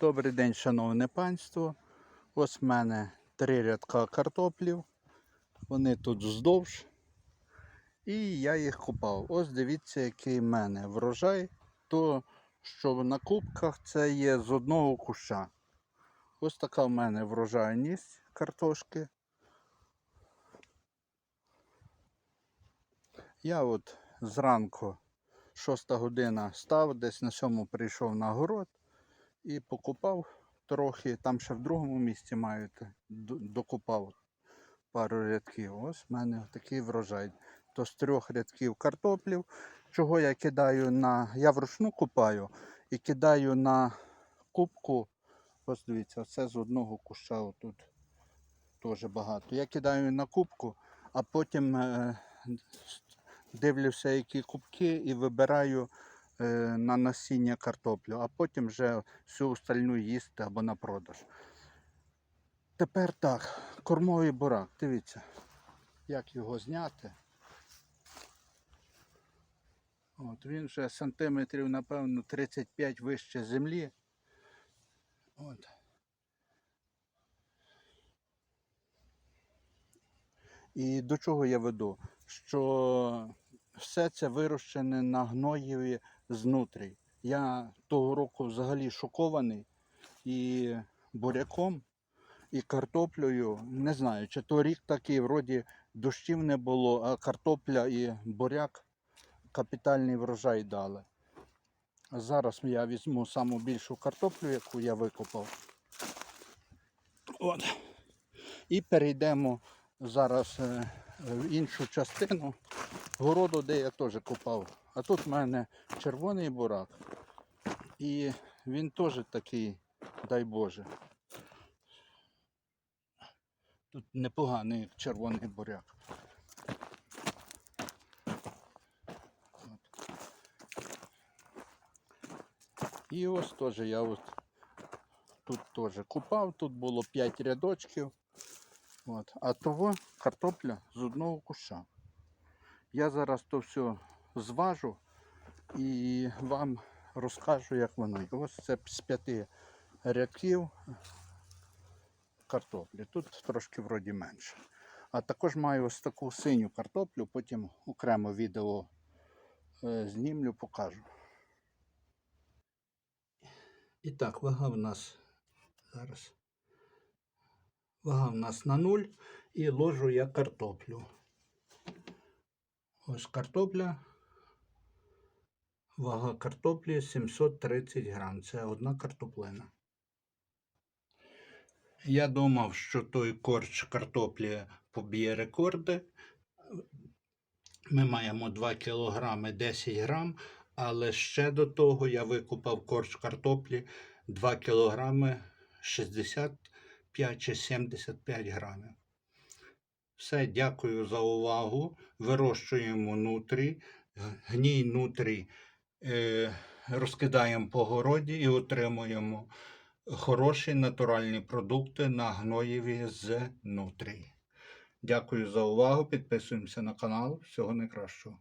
Добрий день, шановне панство. Ось в мене три рядка картоплів. Вони тут вздовж. І я їх купав. Ось дивіться, який в мене врожай. То, що на кубках, це є з одного куща. Ось така в мене врожайність картошки. Я от зранку, 6 година став, десь на сьому прийшов на город і покупав трохи. Там ще в другому місці маєте, докупав пару рядків. Ось в мене такий врожай. То з трьох рядків картоплів, чого я кидаю на. Я вручну купаю і кидаю на кубку. Ось дивіться, це з одного куща отут теж багато. Я кидаю на кубку, а потім е, дивлюся, які кубки, і вибираю на насіння картоплю, а потім вже всю остальну їсти або на продаж. Тепер так, кормовий бурак. Дивіться, як його зняти. От, він вже сантиметрів, напевно, 35 вище землі. От. І до чого я веду? Що все це вирощене на гноєві знутрі. Я того року взагалі шокований і буряком, і картоплею. Не знаю, чи то рік такий, вроді дощів не було, а картопля і буряк капітальний врожай дали. А зараз я візьму саму більшу картоплю, яку я викопав. От. І перейдемо зараз е, в іншу частину городу, де я теж копав. А тут в мене червоний бурак. І він теж такий, дай Боже. Тут непоганий червоний буряк. От. І ось теж я от тут теж купав, тут було 5 рядочків. От. А того картопля з одного куша. Я зараз то все зважу і вам розкажу, як воно. Ось це з п'яти рядків картоплі. Тут трошки вроді менше. А також маю ось таку синю картоплю, потім окремо відео е, знімлю, покажу. І так, вага в нас зараз. Вага в нас на нуль і ложу я картоплю. Ось картопля. Вага картоплі 730 грам. Це одна картоплина. Я думав, що той корч картоплі поб'є рекорди. Ми маємо 2 кг 10 грам, але ще до того я викупав корч картоплі 2 кг 65 чи 75 грамів. Все, дякую за увагу. Вирощуємо нутрі, гній нутрі розкидаємо по городі і отримуємо хороші натуральні продукти на гноєві з нутрій. Дякую за увагу. Підписуємося на канал. Всього найкращого.